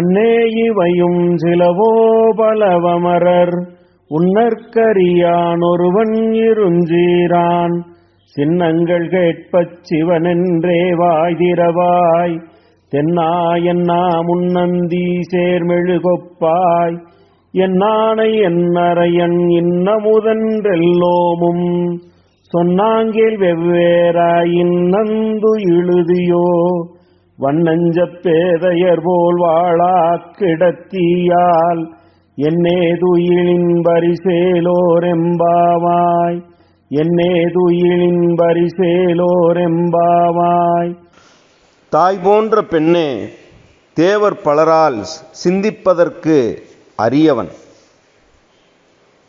அன்னே இவையும் சிலவோ பலவமரர். உன்னற்கரியான் ஒருவன் இருஞ்சீரான். சின்னங்கள் கேட்பச் சிவனென்றே வாய்திரவாய். தென்னாயன்னா முன்னந்தி சேர்மெழுகொப்பாய் என்னானை என்னறையன் இன்னமுதன்றெல்லோமும். சொன்னாங்கில் வெவ்வேறாய் இன்னந்து இழுதியோ வண்ணஞ்சப் பேதையர் போல் வாழா கிடத்தியால் என்னேதுயிலின் பரிசேலோரெம்பாவாய் என்னேதுயிலின் பரிசேலோரெம்பாவாய். தாய் போன்ற பெண்ணே தேவர் பலரால் சிந்திப்பதற்கு அரியவன்.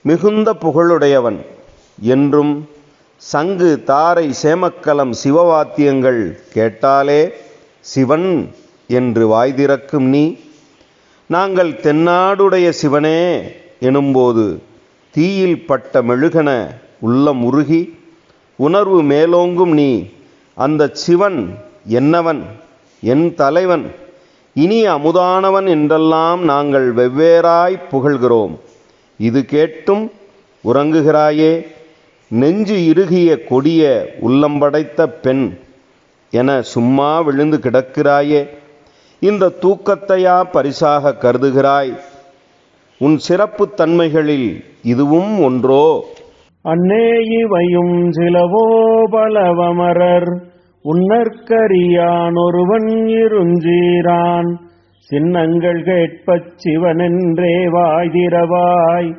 மிகுந்த புகழுடையவன் என்றும் சங்கு தாரை சேமக்கலம் சிவவாத்தியங்கள் கேட்டாலே சிவன் என்று வாய் திறக்கும் நீ. நாங்கள் தென்னாடுடைய சிவனே எனும்போது தீயில் பட்ட மெழுகன உள்ளம் உருகி உணர்வு மேலோங்கும் நீ. அந்த சிவன் என்னவன்? என் தலைவன். இனி அமுதானவன் என்றெல்லாம் நாங்கள் வெவ்வேறாய் புகழ்கிறோம். இது கேட்டும் உறங்குகிறாயே. நெஞ்சு இறுகிய கொடிய உள்ளம்படைத்த பெண் என சும்மா விழுந்து கிடக்கிறாயே. இந்த தூக்கத்தையா பரிசாக கருதுகிறாய்? உன் சிறப்புத் தன்மைகளில் இதுவும் ஒன்றோ? அன்னே இவையும் சிலவோ பலவமரர். உன்னற்கரியான் ஒருவன் இருஞ்சீரான். சின்னங்கள் கேட்பச் சிவனென்றே வாய்திரவாய்.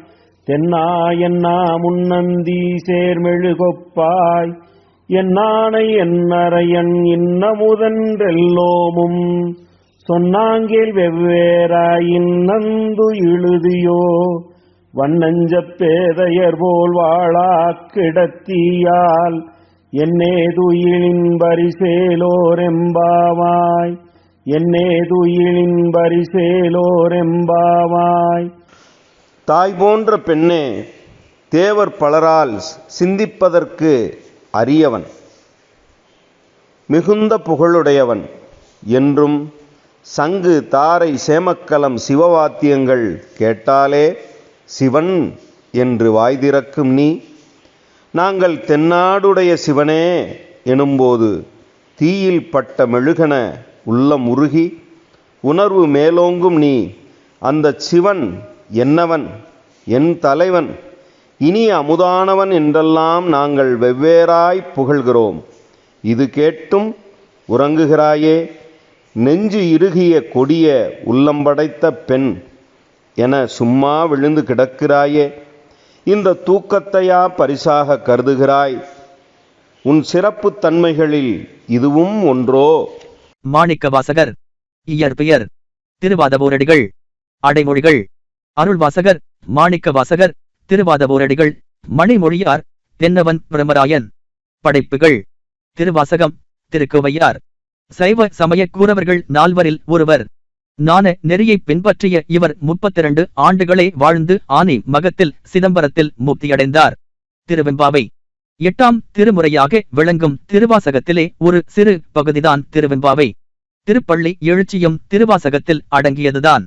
தென்னா என்னா முன்னந்தி சேர்மெழுகொப்பாய். என்னானை என்னறையன் இன்னமுதன்றெல்லோமும் சொன்னாங்கில் வெவ்வேறாய் நந்து இழுதியோ. வண்ணஞ்சப் பேதையர் போல் வாழா கிடத்தியால் என்னே துயிலின் பரிசேலோரெம்பாவாய். என்னே துயிலின் பரிசேலோரெம்பாவாய். தாய் போன்ற பெண்ணே தேவர் பலரால் சிந்திப்பதற்கு அரியவன். மிகுந்த புகழுடையவன் என்றும் சங்கு தாரை சேமக்கலம் சிவவாத்தியங்கள் கேட்டாலே சிவன் என்று வாய் திறக்கும் நீ. நாங்கள் தென்னாடுடைய சிவனே எனும்போது தீயில் பட்ட மெழுகன உள்ளம் உருகி உணர்வு மேலோங்கும் நீ. அந்த சிவன் என்னவன்? என் தலைவன் இனி அமுதானவன் என்றெல்லாம் நாங்கள் வெவ்வேறாய் புகழ்கிறோம். இது கேட்டும் உறங்குகிறாயே. நெஞ்சு இறுகிய கொடிய உள்ளம்படைத்த பெண் என சும்மா விழுந்து கிடக்கிறாயே. இந்த தூக்கத்தையா பரிசாக கருதுகிறாய்? உன் சிறப்புத் தன்மைகளில் இதுவும் ஒன்றோ? மாணிக்கவாசகர் இயற்பெயர் திருவாதவூரடிகள் அடைமொழிகள் அருள்வாசகர் மாணிக்கவாசகர் திருவாதவோரடிகள் மணிமொழியார் தென்னவன் பிரமராயன். படைப்புகள். திருவாசகம். திருக்கோவையார். சைவ சமய கூறவர்கள் நால்வரில் ஒருவர். நான நெறியை பின்பற்றிய இவர் முப்பத்திரண்டு ஆண்டுகளே வாழ்ந்து ஆனி மகத்தில் சிதம்பரத்தில் முக்தியடைந்தார். திருவெம்பாவை. எட்டாம் திருமுறையாக விளங்கும் திருவாசகத்திலே ஒரு சிறு பகுதிதான் திருவெம்பாவை. திருப்பள்ளி எழுச்சியும் திருவாசகத்தில் அடங்கியதுதான்.